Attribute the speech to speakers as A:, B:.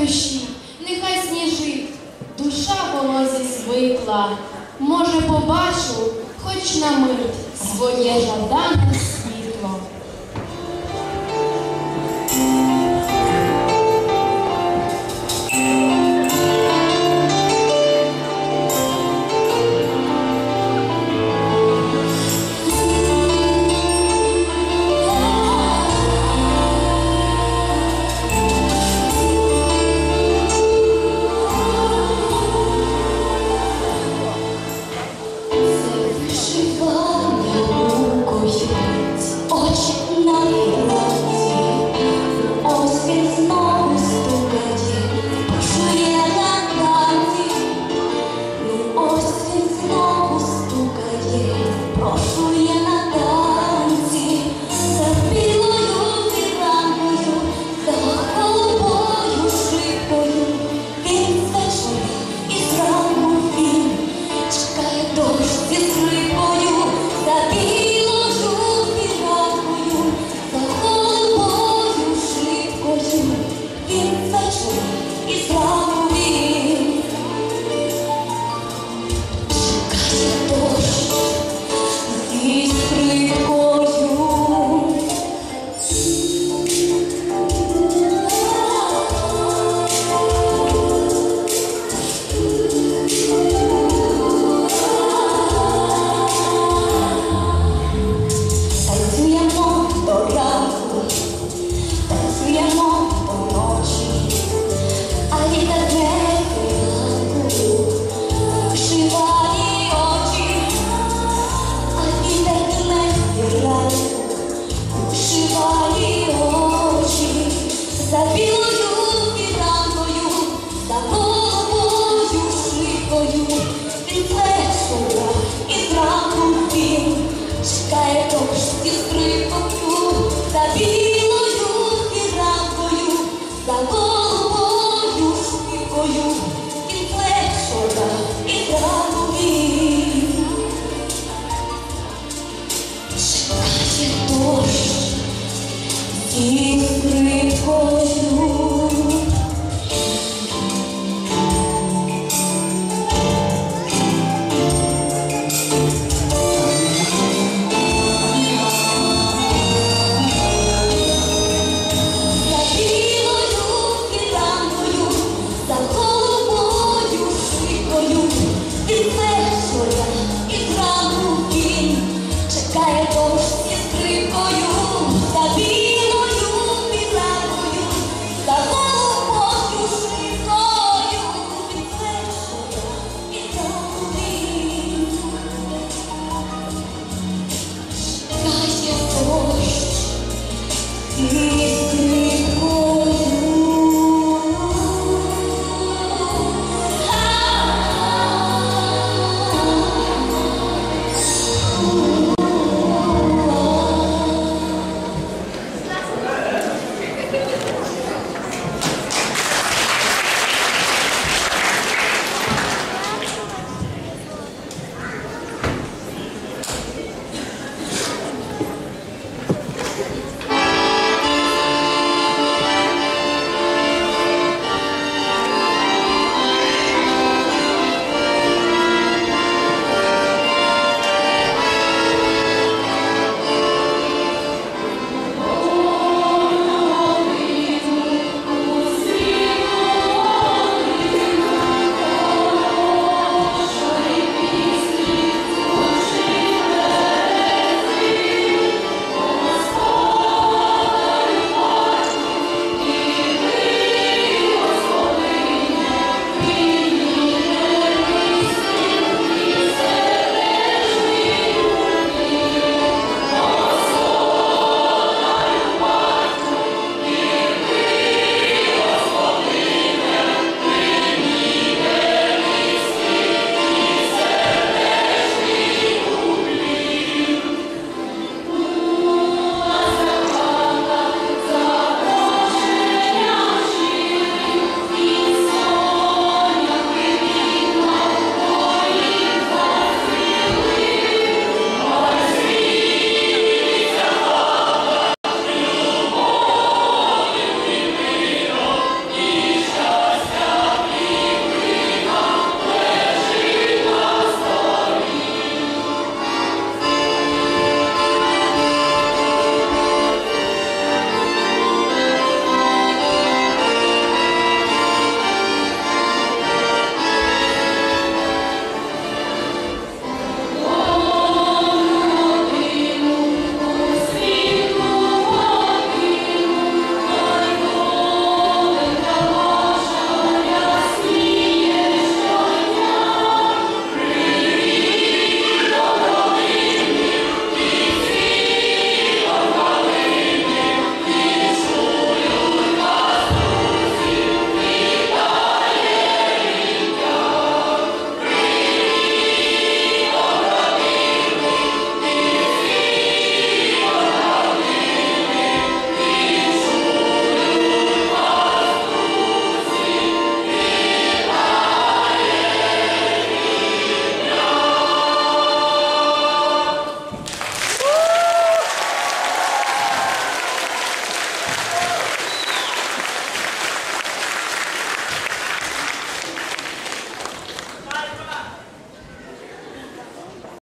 A: дощі, нехай сніжить, душа волозі звикла. Може, побачу, хоч на мить своє жадане Oh.